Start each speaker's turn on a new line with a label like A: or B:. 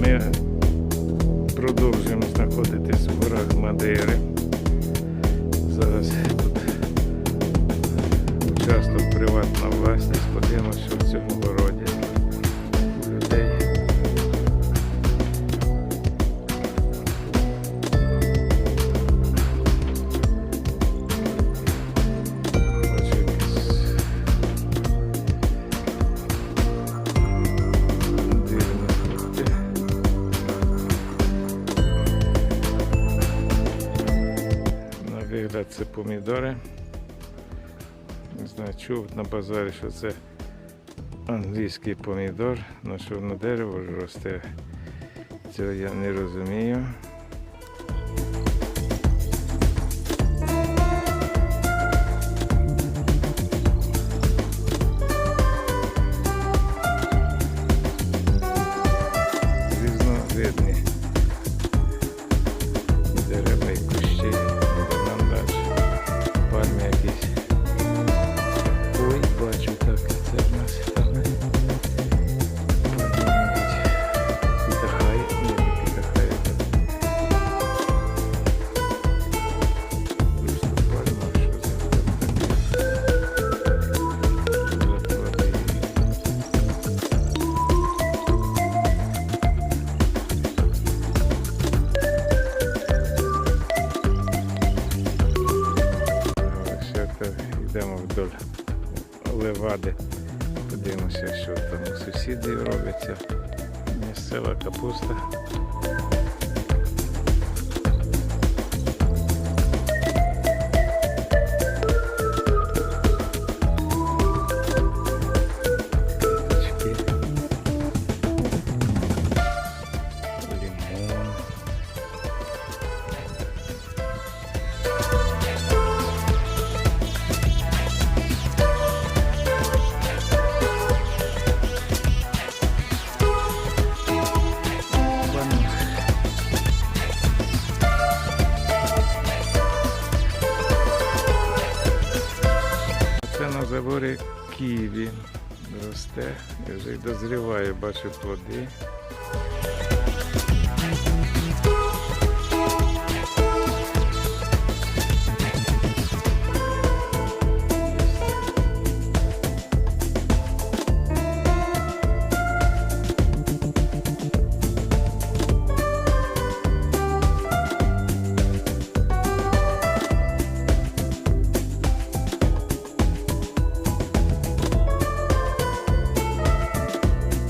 A: Ми продовжуємо знаходитись в горах Мадейри. На це помідори. Не знаю, чув на базарі, що це англійський помідор, на що на дерево росте. Цього я не розумію. Вдоль левади. Подивимося, що там у сусідів робиться. Місцева капуста. Лимон. Заборі Києві росте і вже дозріває, бачу плоди.